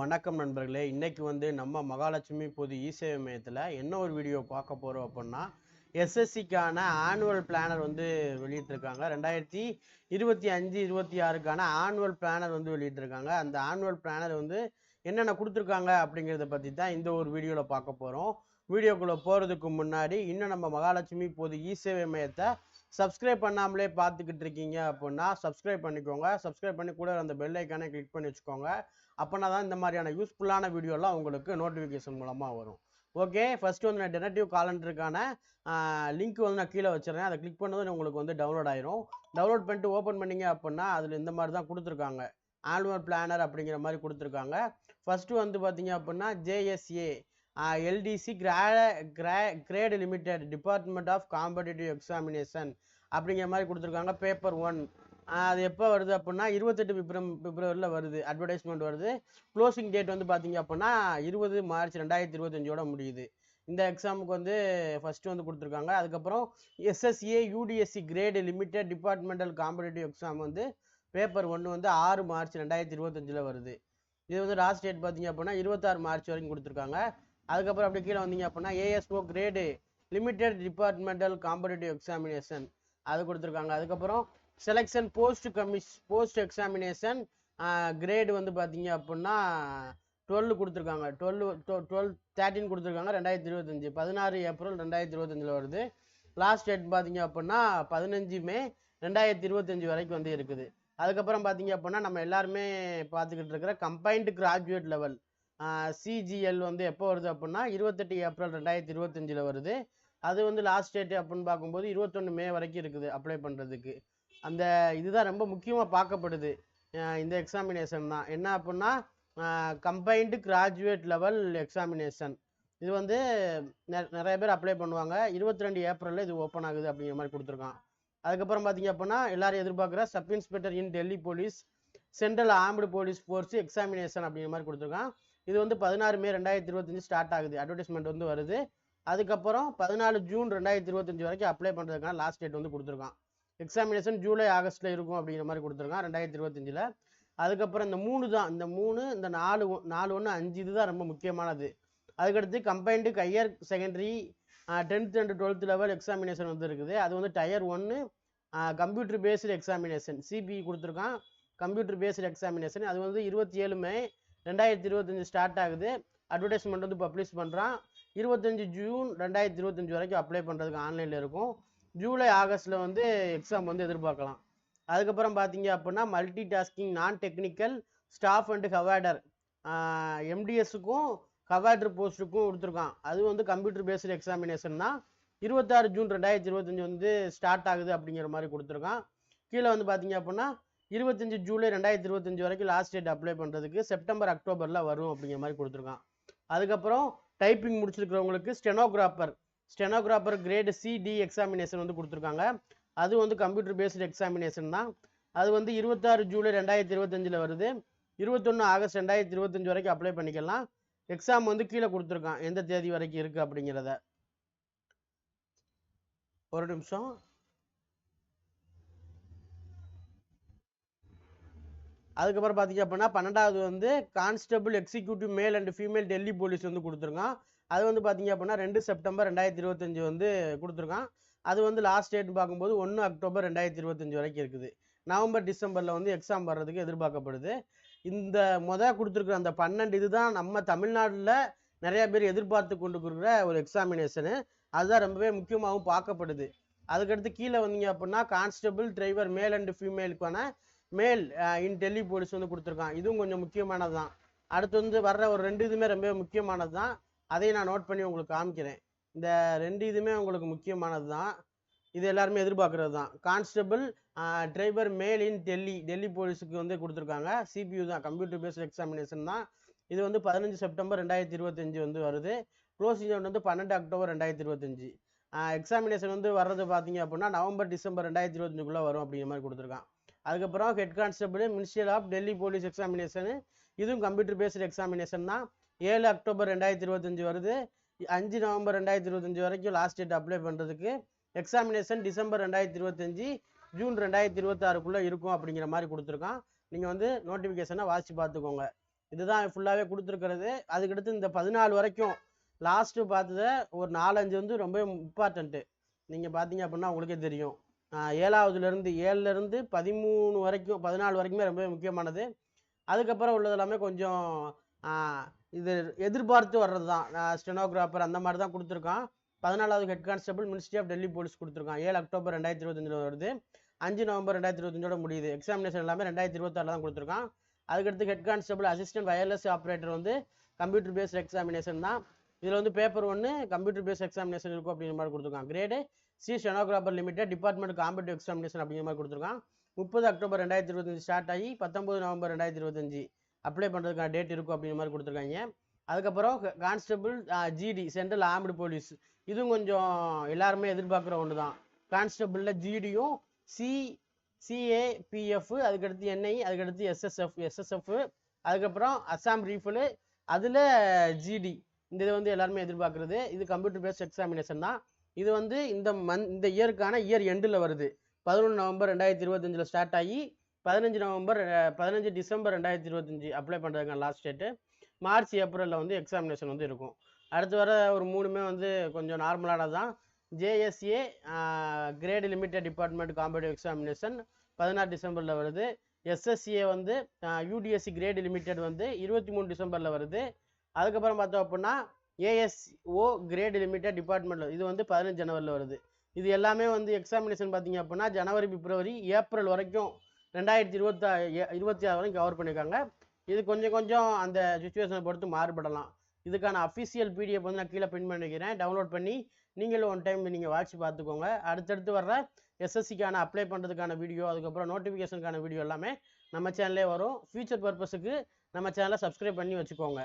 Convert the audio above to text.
வணக்கம் நண்பர்களே. இன்னைக்கு வந்து நம்ம மகாலட்சுமி பொது இசேவை மையத்தில் என்ன ஒரு வீடியோ பார்க்க போகிறோம் அப்படின்னா எஸ்எஸ்சிக்கான ஆனுவல் பிளானர் வந்து வெளியிட்டிருக்காங்க. ரெண்டாயிரத்தி இருபத்தி அஞ்சு இருபத்தி ஆறுக்கான ஆனுவல் பிளானர் வந்து வெளியிட்டிருக்காங்க. அந்த ஆனுவல் பிளானர் வந்து என்னென்ன கொடுத்துருக்காங்க அப்படிங்கிறத பற்றி தான் இந்த ஒரு வீடியோவில் பார்க்க போகிறோம் வீடியோக்குள்ளே போகிறதுக்கு முன்னாடி இன்னும் நம்ம மகாலட்சுமி பொது இசேவை மையத்தை சப்ஸ்கிரைப் பண்ணாமலே பார்த்துக்கிட்டு இருக்கீங்க அப்படின்னா சப்ஸ்கிரைப் பண்ணிக்கோங்க. சப்ஸ்கிரைப் பண்ணி கூட அந்த பெல் ஐக்கானை கிளிக் பண்ணி வச்சுக்கோங்க. அப்போனா தான் இந்த மாதிரியான யூஸ்ஃபுல்லான வீடியோலாம் உங்களுக்கு நோட்டிஃபிகேஷன் மூலமாக வரும். ஓகே ஃபஸ்ட்டு வந்து நான் டெனட்டிவ் காலண்டருக்கான லிங்க் வந்து நான் கீழே வச்சிடுறேன். அதை கிளிக் பண்ணதும் உங்களுக்கு வந்து டவுன்லோட் ஆயிரும். டவுன்லோட் பண்ணிட்டு ஓப்பன் பண்ணீங்க அப்படின்னா அதில் இந்த மாதிரி தான் கொடுத்துருக்காங்க. ஆனுவல் பிளானர் அப்படிங்கிற மாதிரி கொடுத்துருக்காங்க. ஃபஸ்ட்டு வந்து பார்த்தீங்க அப்படின்னா ஜேஎஸ்ஏ எல்டிசி கிரா கிரா grade limited department of competitive examination அப்படிங்கிற மாதிரி கொடுத்துருக்காங்க பேப்பர் ஒன் அது எப்போ வருது அப்படின்னா இருபத்தெட்டு பிப்ரம் பிப்ரவரியில் வருது அட்வர்டைஸ்மெண்ட் வருது. க்ளோசிங் டேட் வந்து பார்த்தீங்க அப்படின்னா இருபது மார்ச் ரெண்டாயிரத்தி இருபத்தஞ்சோட முடியுது. இந்த எக்ஸாமுக்கு வந்து ஃபஸ்ட்டு வந்து கொடுத்துருக்காங்க. அதுக்கப்புறம் SSA UDSC grade limited departmental competitive exam வந்து பேப்பர் ஒன்று வந்து ஆறு மார்ச் ரெண்டாயிரத்தி இருபத்தஞ்சில் வருது. இது வந்து லாஸ்ட் டேட் பார்த்தீங்க அப்படின்னா இருபத்தாறு மார்ச் வரைக்கும் கொடுத்துருக்காங்க. அதுக்கப்புறம் அப்படி கீழே வந்தீங்க அப்படின்னா ASO grade limited departmental competitive examination அது கொடுத்துருக்காங்க. அதுக்கப்புறம் selection post commission post examination grade வந்து பார்த்தீங்க அப்படின்னா டுவெல் கொடுத்துருக்காங்க. டுவெல் டுவெல் தேர்ட்டின் கொடுத்துருக்காங்க. ரெண்டாயிரத்தி இருபத்தஞ்சி பதினாறு ஏப்ரல் ரெண்டாயிரத்தி இருபத்தஞ்சில் வருது. லாஸ்ட் டேட் பார்த்தீங்க அப்படின்னா பதினஞ்சு மே ரெண்டாயிரத்தி இருபத்தஞ்சி வரைக்கும் வந்து இருக்குது. அதுக்கப்புறம் பார்த்தீங்க அப்படின்னா நம்ம எல்லாருமே பார்த்துக்கிட்டு இருக்கிற கம்பைன்டு கிராஜுவேட் லெவல் சிஜிஎல் வந்து எப்போ வருது அப்படின்னா இருபத்தெட்டு ஏப்ரல் ரெண்டாயிரத்தி இருபத்தஞ்சில் வருது. அது வந்து லாஸ்ட் டேட் அப்படின்னு பார்க்கும்போது இருபத்தொன்று மே வரைக்கும் இருக்குது அப்ளை பண்ணுறதுக்கு அந்த இதுதான் ரொம்ப முக்கியமாக பார்க்கப்படுது இந்த எக்ஸாமினேஷன் தான். என்ன அப்படின்னா கம்பைன்டு கிராஜுவேட் லெவல் எக்ஸாமினேஷன் இது வந்து நிறைய பேர் அப்ளை பண்ணுவாங்க. இருபத்தி ரெண்டு ஏப்ரலில் இது ஓப்பன் ஆகுது அப்படிங்கிற மாதிரி கொடுத்துருக்கான். அதுக்கப்புறம் பார்த்தீங்க அப்படின்னா எல்லாரும் எதிர்பார்க்குற sub inspector in Delhi police central armed police force examination அப்படிங்கிற மாதிரி கொடுத்துருக்கான். இது வந்து பதினாறு மே ரெண்டாயிரத்தி இருபத்தஞ்சு ஸ்டார்ட் ஆகுது. அட்வர்டைஸ்மெண்ட் வந்து வருது. அதுக்கப்புறம் பதினாலு ஜூன் ரெண்டாயிரத்தி இருபத்தஞ்சு வரைக்கும் அப்ளை பண்ணுறதுக்கான லாஸ்ட் டேட் வந்து கொடுத்துருக்கான். எக்ஸாமினேஷன் ஜூலை ஆகஸ்ட்டில் இருக்கும் அப்படிங்கிற மாதிரி கொடுத்துருக்கான் ரெண்டாயிரத்தி இருபத்தஞ்சில். அதுக்கப்புறம் இந்த மூணு தான். இந்த மூணு இந்த நாலு நாலு ஒன்று அஞ்சு இதுதான் ரொம்ப முக்கியமானது. அதுக்கடுத்து combined higher secondary tenth and twelfth level examination வந்து இருக்குது. அது வந்து டயர் ஒன்று கம்ப்யூட்டர் பேஸ்டு எக்ஸாமினேஷன் சிபிஇ கொடுத்துருக்கான். கம்ப்யூட்டர் பேஸ்டு எக்ஸாமினேஷன் அது வந்து இருபத்தி ஏழு மே ரெண்டாயிரத்தி இருபத்தஞ்சி ஸ்டார்ட் ஆகுது. அட்வர்டைஸ்மெண்ட் வந்து பப்ளிஷ் பண்ணுறான் இருபத்தஞ்சி ஜூன் ரெண்டாயிரத்தி இருபத்தஞ்சி வரைக்கும் அப்ளை பண்ணுறதுக்கு ஆன்லைனில் இருக்கும். ஜூலை ஆகஸ்ட்டில் வந்து எக்ஸாம் வந்து எதிர்பார்க்கலாம். அதுக்கப்புறம் பார்த்தீங்க அப்படின்னா multi tasking non technical staff and havaldar எம்டிஎஸுக்கும் ஹவாடர் போஸ்ட்டுக்கும் கொடுத்துருக்கான். அது வந்து கம்ப்யூட்டர் பேஸ்டு எக்ஸாமினேஷன் தான். இருபத்தாறு ஜூன் ரெண்டாயிரத்தி இருபத்தஞ்சி வந்து ஸ்டார்ட் ஆகுது அப்படிங்கிற மாதிரி கொடுத்துருக்கான். கீழே வந்து பார்த்தீங்க அப்படின்னா இருபத்தஞ்சி ஜூலை ரெண்டாயிரத்தி இருபத்தஞ்சி வரைக்கும் லாஸ்ட் டேட் அப்ளை பண்ணுறதுக்கு செப்டம்பர் அக்டோபரில் வரும் அப்படிங்கிற மாதிரி கொடுத்துருக்கான். அதுக்கப்புறம் typing முடிச்சிருக்கிறவங்களுக்கு stenographer stenographer grade CD examination வந்து கொடுத்துருக்காங்க. அது வந்து கம்ப்யூட்டர் பேஸ்டு எக்ஸாமினேஷன் தான். அது வந்து இருபத்தாறு ஜூலை ரெண்டாயிரத்தி இருபத்தஞ்சில் வருது. இருபத்தொன்று ஆகஸ்ட் ரெண்டாயிரத்தி இருபத்தஞ்சி வரைக்கும் அப்ளை பண்ணிக்கலாம். எக்ஸாம் வந்து கீழே கொடுத்துருக்கான். எந்த தேதி வரைக்கும் இருக்குது அப்படிங்கிறத. ஒரு நிமிஷம். அதுக்கப்புறம் பார்த்தீங்க அப்படின்னா பன்னெண்டாவது வந்து constable executive male and female Delhi police வந்து கொடுத்துருக்கான். அது வந்து பார்த்தீங்க அப்படின்னா ரெண்டு செப்டம்பர் ரெண்டாயிரத்தி இருபத்தஞ்சு வந்து கொடுத்துருக்கான். அது வந்து லாஸ்ட் டேட் பார்க்கும்போது ஒன்று அக்டோபர் ரெண்டாயிரத்தி இருபத்தஞ்சி வரைக்கும் இருக்குது. நவம்பர் டிசம்பரில் வந்து எக்ஸாம் வர்றதுக்கு எதிர்பார்க்கப்படுது. இந்த மொதல் கொடுத்துருக்குற அந்த பன்னெண்டு இதுதான் நம்ம தமிழ்நாட்டில் நிறைய பேர் எதிர்பார்த்து கொண்டு கொடுக்குற ஒரு எக்ஸாமினேஷனு அதுதான் ரொம்பவே முக்கியமாகவும் பார்க்கப்படுது. அதுக்கடுத்து கீழே வந்தீங்க அப்படின்னா கான்ஸ்டபிள் டிரைவர் மேல் அண்ட் ஃபீமேலுக்கான மேல் இன் டெல்லி போலீஸ் வந்து கொடுத்துருக்கான் இதுவும் கொஞ்சம் முக்கியமானது தான் அடுத்து வந்து வர்ற ஒரு ரெண்டு இதுவுமே ரொம்ப முக்கியமானது தான் அதையும் நான் நோட் பண்ணி உங்களுக்கு காமிக்கிறேன். இந்த ரெண்டு இதுவுமே உங்களுக்கு முக்கியமானது தான் இது எல்லாருமே எதிர்பார்க்குறது தான் கான்ஸ்டபிள் டிரைவர் மேல் இன் டெல்லி. டெல்லி போலீஸுக்கு வந்து கொடுத்துருக்காங்க. சிபியூ தான். கம்ப்யூட்டர் பேஸ்ட் எக்ஸாமினேஷன் தான். இது வந்து பதினஞ்சு செப்டம்பர் ரெண்டாயிரத்தி இருபத்தஞ்சி வந்து வருது. க்ளோசிங் வந்து பன்னெண்டு அக்டோபர் ரெண்டாயிரத்தி இருபத்தஞ்சி. எக்ஸாமினேஷன் வந்து வர்றது பார்த்தீங்க அப்படின்னா நவம்பர் டிசம்பர் ரெண்டாயிரத்தி இருபத்தஞ்சுக்குள்ளே வரும் அப்படிங்கிற மாதிரி கொடுத்துருக்கான் அதுக்கப்புறம் head constable ministerial of Delhi police examination இதுவும் கம்ப்யூட்டர் பேஸ்டு எக்ஸாமினேஷன் தான். ஏழு அக்டோபர் ரெண்டாயிரத்தி இருபத்தஞ்சி வருது. அஞ்சு நவம்பர் ரெண்டாயிரத்தி இருபத்தஞ்சி வரைக்கும் லாஸ்ட் டேட் அப்ளை பண்ணுறதுக்கு எக்ஸாமினேஷன் டிசம்பர் ரெண்டாயிரத்தி இருபத்தஞ்சி ஜூன் ரெண்டாயிரத்தி இருபத்தாறுக்குள்ளே இருக்கும் அப்படிங்கிற மாதிரி கொடுத்துருக்கான். நீங்கள் வந்து நோட்டிஃபிகேஷனை வாசித்து பார்த்துக்கோங்க. இதுதான் ஃபுல்லாகவே கொடுத்துருக்கிறது. அதுக்கடுத்து இந்த பதினாலு வரைக்கும் லாஸ்ட்டு பார்த்தத ஒரு நாலஞ்சு வந்து ரொம்ப இம்பார்ட்டண்ட்டு நீங்கள் பார்த்தீங்க அப்படின்னா உங்களுக்கே தெரியும். ஏழாவதுலேருந்து ஏழுலேருந்து பதிமூணு வரைக்கும் பதினாலு வரைக்குமே ரொம்ப முக்கியமானது. அதுக்கப்புறம் உள்ளது எல்லாமே கொஞ்சம் இது எதிர்பார்த்து வர்றது தான் ஸ்டெனோகிராஃபர் அந்த மாதிரி தான் கொடுத்துருக்கான். பதினாலாவது head constable ministry of Delhi police கொடுத்துருக்கான். ஏழு அக்டோபர் ரெண்டாயிரத்தி இருபத்தஞ்சில் வருது. அஞ்சு நவம்பர் ரெண்டாயிரத்தி இருபத்தஞ்சோட முடியுது. எக்ஸாமினேஷன் எல்லாமே ரெண்டாயிரத்தி இருபத்தாறில் தான் கொடுத்துருக்கான். அதுக்கடுத்து head constable assistant wireless operator வந்து கம்ப்யூட்டர் பேஸ்ட் எக்ஸாமினேஷன் தான். இதில் வந்து பேப்பர் ஒன்று கம்ப்யூட்டர் பேஸ்ட் எக்ஸாமினேஷன் இருக்கும் அப்படிங்கிற மாதிரி கொடுத்துருக்கான். Grade C stenographer limited department competitive examination அப்படிங்கிற மாதிரி கொடுத்துருக்கான். முப்பது அக்டோபர் ரெண்டாயிரத்தி இருபத்தஞ்சு ஸ்டார்ட் ஆகி பத்தொம்பது நவம்பர் ரெண்டாயிரத்தி இருபத்தஞ்சு அப்ளை பண்ணுறதுக்கான டேட் இருக்கும் அப்படிங்கிற மாதிரி கொடுத்துருக்காங்க. அதுக்கப்புறம் constable GD central armed police இதுவும் கொஞ்சம் எல்லாருமே எதிர்பார்க்குற ஒன்று தான் கான்ஸ்டபிளில் ஜிடியும் சி சிஏபிஎஃப் அதுக்கடுத்து என்ஐ அதுக்கடுத்து எஸ்எஸ்எஃப் எஸ்எஸ்எஃப் அதுக்கப்புறம் அஸ்ஸாம் ரீஃபில் அதில் ஜிடி இந்த இது வந்து எல்லாருமே எதிர்பார்க்குறது. இது கம்ப்யூட்டர் பேஸ்ட் எக்ஸாமினேஷன் தான். இது வந்து இந்த மந்த் இந்த இயருக்கான இயர் எண்டில் வருது. பதினொன்று நவம்பர் ரெண்டாயிரத்தி இருபத்தஞ்சில் ஸ்டார்ட் ஆகி பதினஞ்சு நவம்பர் பதினஞ்சு டிசம்பர் ரெண்டாயிரத்தி இருபத்தஞ்சி அப்ளை பண்ணுறதுக்கான லாஸ்ட் டேட்டு மார்ச் ஏப்ரலில் வந்து எக்ஸாமினேஷன் வந்து இருக்கும். அடுத்து வர ஒரு மூணுமே வந்து கொஞ்சம் நார்மலானது தான். JSA grade limited department competitive examination பதினாறு டிசம்பரில் வருது. எஸ்எஸ்சிஏ வந்து யூடிஎஸ்சி கிரேட் லிமிடெட் வந்து இருபத்தி மூணு டிசம்பரில் வருது. அதுக்கப்புறம் பார்த்தோம் அப்படின்னா ஏஎஸ்ஓ கிரேட் லிமிடெட் டிபார்ட்மெண்ட்டில் இது வந்து பதினஞ்சு ஜனவரியில் வருது. இது எல்லாமே வந்து எக்ஸாமினேஷன் பார்த்தீங்க அப்படின்னா ஜனவரி பிப்ரவரி ஏப்ரல் வரைக்கும் ரெண்டாயிரத்தி இருபத்தா இருபத்தி ஆறு வரைக்கும் கவர் பண்ணியிருக்காங்க. இது கொஞ்சம் கொஞ்சம் அந்த சுச்சுவேஷனை பொறுத்து மாறுபடலாம். இதுக்கான அஃபிஷியல் பிடிஎஃப் வந்து நான் கீழே பின் பண்ணி வைக்கிறேன் டவுன்லோட் பண்ணி நீங்களும் ஒன் டைம் நீங்கள் வாட்ச் பார்த்துக்கோங்க. அடுத்தடுத்து வர்ற எஸ்எஸ்சிக்கான அப்ளை பண்ணுறதுக்கான வீடியோ அதுக்கப்புறம் நோட்டிஃபிகேஷனுக்கான வீடியோ எல்லாமே நம்ம சேனல்லே வரும். ஃபியூச்சர் பர்பஸுக்கு நம்ம சேனலை சப்ஸ்கிரைப் பண்ணி வச்சுக்கோங்க.